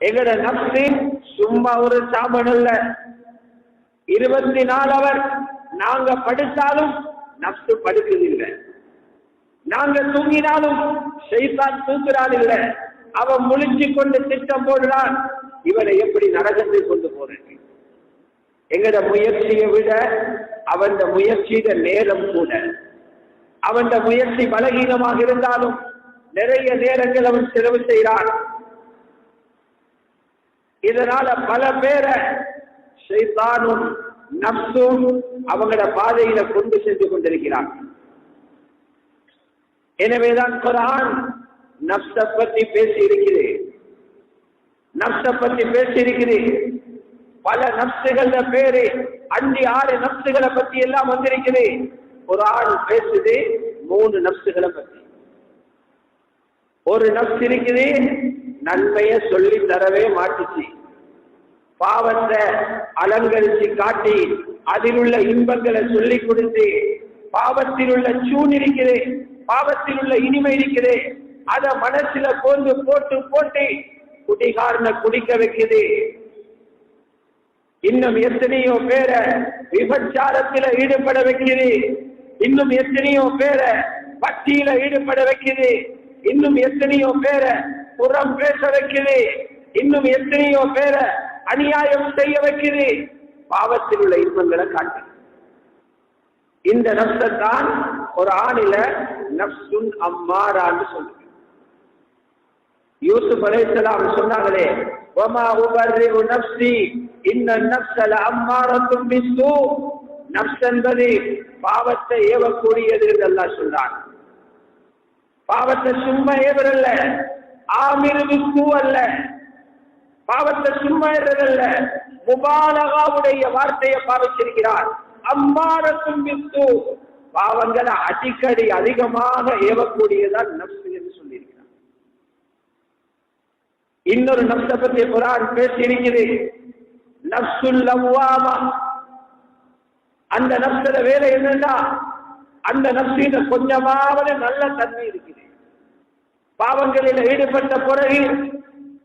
எங்கட நப்சு சும்மா ஒரு சாபன் அல்ல இருபத்தி நாலு அவர் நாங்க படுத்தாலும் நப்சு படுக்குதில்லை நாங்க தூங்கினாலும் செய்தான் தூங்குறான் இல்ல. அவன் முழிச்சு கொண்டு திட்டம் போடுறான். இவனை எப்படி நரகத்தை கொண்டு போறேன் எங்கட முயற்சியை விட அவன் முயற்சியிட நேரம் கூட. அவன் முயற்சி பலகீனமாக இருந்தாலும் நிறைய நேரங்கள் அவன் செலவு செய்கிறான் இதனால பல பேரை சைத்தானும் நப்சும் அவங்களோட பாதையில கொண்டு சென்று கொண்டிருக்கிறார் எனவேதான் குரான் நப்ச பத்தி பேசி இருக்கிறேன் நப்ச பத்தி பேசி இருக்கிறேன் பல நப்சுகள பேரு அஞ்சு ஆறு நப்சுகளை பத்தி எல்லாம் வந்திருக்குது. குரான் பேசுது மூணு நப்சுகளை பத்தி. ஒரு நப்சு இருக்குது நன்மைய சொல்லி தரவே மாட்டுச்சு. பாவத்தை அலங்கரிச்சு காட்டி அதில் உள்ள இன்பங்களை சொல்லி கொடுத்து பாவத்தில் உள்ள சூன் இருக்குது பாவத்தில் உள்ள இனிமை இருக்குது அத மனசுல கோந்து போட்டு போட்டு குடிகாரனை குடிக்க வைக்குது. இன்னும் எத்தனையோ பேரை விபச்சாரத்துல ஈடுபட வைக்குது. இன்னும் எத்தனையோ பேரை பட்டியல ஈடுபட வைக்குது. இன்னும் எத்தனையோ பேரை புறம் பேச வைக்குது. இன்னும் எத்தனையோ பேரை அநியாயம் செய்ய வைக்குது. பாவத்தில் உள்ள இன்பங்களை காட்டு. இந்த நப்சத்தான் ஒரு ஆணில நப்சுன் அம்மாரான்னு சொல்லுங்க யூசுப் அலைஹிஸ்ஸலாம் சொன்னாங்களே ஒமா உபர்ரிஉ நஃப்ஸி இன்ன நப்சல அம்மாரத்தும் பிசு நப்ஸ் என்பது பாவத்தை ஏவக்கூடியது என்றெல்லாம் சொல்றாங்க சொல்றான் பாவத்தை சும்மா ஏவரல்ல. ஆமிரு அல்ல. பாவத்தை சும்மா ஏறதல்ல முபாலகாவுடைய வார்த்தையை பாவிச்சிருக்கிறார். அம்மாரத்தும் பிஸ்ஸூ பாவங்களை அடிக்கடி அதிகமாக ஏவக்கூடியதான் நப்சு என்று சொல்லியிருக்கிறார். இன்னொரு நப்ச பத்தி குரான் பேசி நப்சுல் லவ்வாமா. அந்த நப்சல வேலை என்னன்னா அந்த நப்சில கொஞ்சமாவது நல்ல தன்மை இருக்குது. பாவங்களில் ஈடுபட்ட பிறகு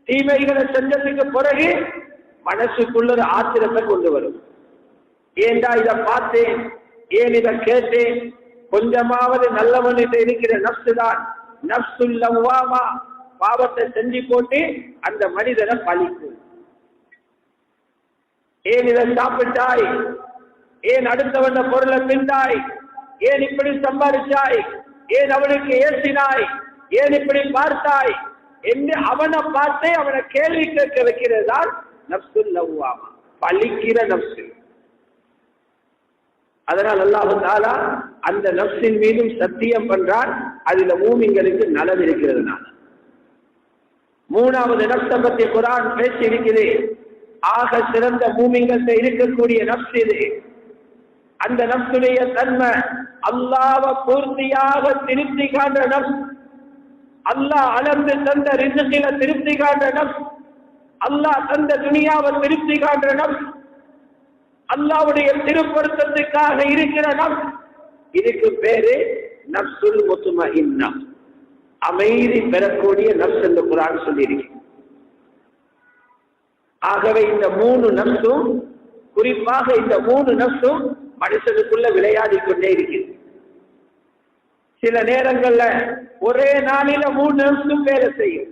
தீமைகளை செஞ்சதுக்கு பிறகு மனசுக்குள்ள ஒரு ஆத்திரத்தை கொண்டு வரும். ஏண்டா இதை பார்த்தேன்? ஏன் இதை கேட்டேன்? கொஞ்சமாவது நல்லவனிட்ட இருக்கிற நப்சு தான் நப்சுல் உவாமா பாவத்தை செஞ்சு போட்டு அந்த மனிதனை பழிக்கும் ஏன் இதை சாப்பிட்டாய்? ஏன் அடுத்தவன பொருளை திண்டாய் ஏன் இப்படி சம்பாதிச்சாய் ஏன் அவனுக்கு ஏசினாய்? ஏன் இப்படி பார்த்தாய்? என்று அவனை பார்த்தே அவனை கேள்வி கேட்க வைக்கிறது தான் நப்சு லவ்வாமா. பழிக்கிற நப்சு. அதனால் அல்லாஹு தாலா அந்த நப்சின் மீதும் சத்தியம் பண்றான். அதுல மூமிங்களுக்கு நலவு இருக்கிறதுனால. மூணாவது நப்சை பத்தி குரான் பேசி இருக்குது ஆக சிறந்த மூமிங்கள்ட்ட இருக்கக்கூடிய நப்ஸ் இது. அந்த நப்சுடைய தன்மை அல்லாவ பூர்த்தியாக திருப்தி காண்ற நப்ஸ் அல்லாஹ் அளந்து தந்த ரிசுகில திருப்தி காண்ற அல்லாஹ் தந்த துணியாவை திருப்தி காண்ற அல்லாவுடைய திருப்பொருத்தத்துக்காக இருக்கிற நப்ஸ் இதுக்கு பேரு நப்சுல் முத்தும இன்னம் அமைதி பெறக்கூடிய நப்ஸ் என்று குரான் சொல்லியிருக்கு. ஆகவே இந்த மூணு நப்சும் குறிப்பாக இந்த மூணு நப்சும் மனுஷனுக்குள்ள விளையாடி கொண்டே இருக்கிறது சில நேரங்கள்ல ஒரே நாளில மூணு நிமிஷம் வேலை செய்யும்.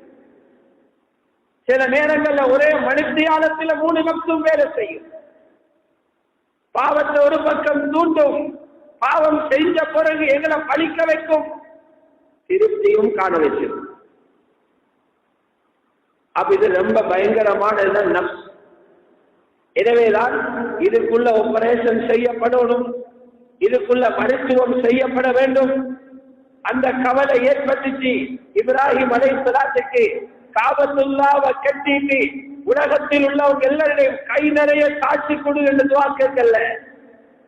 சில நேரங்கள்ல ஒரே மனுஷியாலத்துல மூணு நிமிஷம் வேலை செய்யும். பாவத்தை ஒரு பக்கம் தூண்டும். பாவம் செஞ்ச பிறகு எங்களை பழிக்க வைக்கும். திருப்தியும் காண வச்சிடும் அப்ப இது ரொம்ப பயங்கரமான நப்ஸ் எனவேதான் இதுக்குள்ள ஆபரேஷன் செய்யப்படணும். இதுக்குள்ள மருத்துவம் செய்யப்பட வேண்டும். அந்த கவலை ஏற்பட்டுச்சு இப்ராஹிம் அலைசலாத்துக்கு காபத்துள்ளாவ கட்டிட்டு உலகத்தில் உள்ளவங்க எல்லாருடைய கை நிறைய காட்சி கொடு என்று துவா கேட்கல.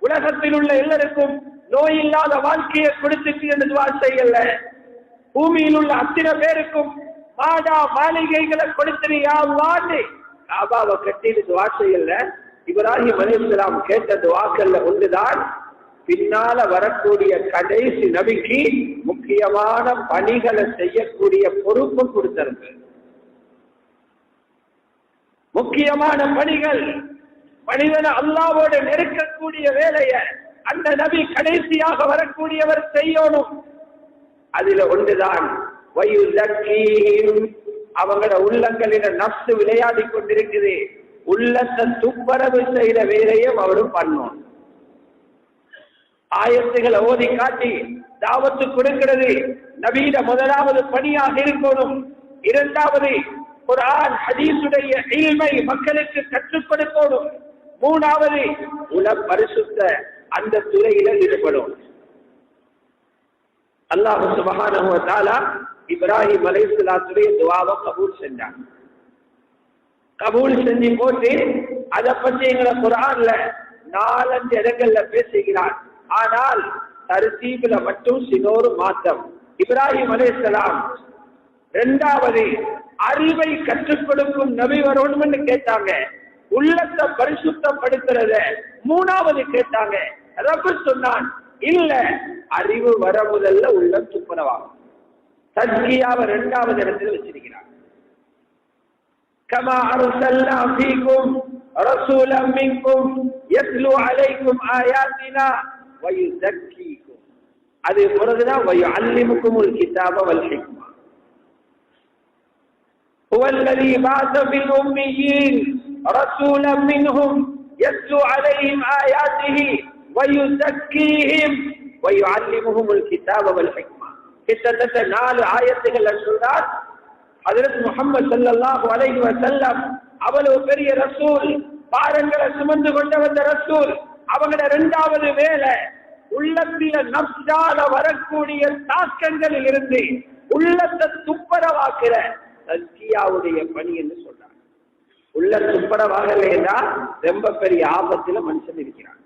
உலகத்தில் உள்ள எல்லாருக்கும் நோய் இல்லாத வாழ்க்கையை கொடுத்துட்டு என்று துவா செய்யல. பூமியில் உள்ள அத்தனை பேருக்கும் மாடா மாளிகைகளை கொடுத்திரியாவான்னு காபாவை கட்டிட்டு துவா செய்யல. இப்ராஹிம் அலைஹிஸ்ஸலாம் கேட்ட துவாக்கல்ல ஒன்றுதான் பின்னால வரக்கூடிய கடைசி நபிக்கு முக்கியமான பணிகளை செய்யக்கூடிய பொறுப்பு கொடுத்திருக்கு. முக்கியமான பணிகள் மனிதனை அல்லாவோடு நெருக்கக்கூடிய வேலைய அந்த நபி கடைசியாக வரக்கூடியவர் செய்யணும். அதுல ஒன்றுதான் வயுதக்கீம் அவங்களோட உள்ளங்களில நப்சு விளையாடி கொண்டிருக்குது. உள்ளத்தை துப்பரவு செய்த வேலையும் அவரும் பண்ணும் ஆயத்துகளை ஓதி காட்டி தாவத்து கொடுக்கிறது. நவீன முதலாவது பணியாக இருக்கணும். இரண்டாவது குரான் ஹதீஸுடைய இல்மை மக்களுக்கு கற்றுக் கொடுக்கணும். மூணாவது உல பரிசுத்த அந்த துறையில ஈடுபடும். அல்லாஹ் சுபஹானஹு வ இப்ராஹிம் அலைஹிஸ்ஸலாத்துடைய துவாவை கபூல் செஞ்சான். கபூல் செஞ்சு போட்டு அதை பத்தி எங்களை குரான்ல நாலஞ்சு இடங்கள்ல பேசுகிறார். ஆனால் தருத்தீபில மட்டும் சினோரு மாற்றம் இப்ராஹிம் அலைஹிஸ்ஸலாம் இரண்டாவது அறிவை கற்றுக் கொடுக்கும் நபி வரணும்னு கேட்டாங்க உள்ளத்தை பரிசுத்தப்படுத்துறத மூணாவது கேட்டாங்க ரப்பு சொன்னான் இல்ல அறிவு வர முதல்ல உள்ளம் துப்புரவாகும் தஸ்கியாவை இரண்டாவது இடத்துல வச்சிருக்கிறார் كما أرسلنا فيكم رسولا منكم يتلو عليكم آياتنا ويزكيكم அது பிறகுதான் ويعلمكم الكتاب والحكمة هو الذي بعث في الأميين رسولا منهم يتلو عليهم آياته ويزكيهم ويعلمهم الكتاب والحكمة கிட்டத்தட்ட நாலு ஆயத்துகள் சொல்றார் ஹதரத் முகமது ஸல்லல்லாஹு அலைஹி வஸல்லம் அவ்வளவு பெரிய ரசூல் பாரங்களை சுமந்து கொண்டு வந்த ரசூல் அவங்களோட இரண்டாவது வேலை உள்ளத்தில நப்சால வரக்கூடிய தாக்கங்களில் இருந்து உள்ளத்தை துப்பரவாக்குற தஸ்கியாவுடைய பணி என்று சொல்றாங்க உள்ள துப்பரவாகலைன்னா ரொம்ப பெரிய ஆபத்துல மனுஷன் இருக்கிறான்.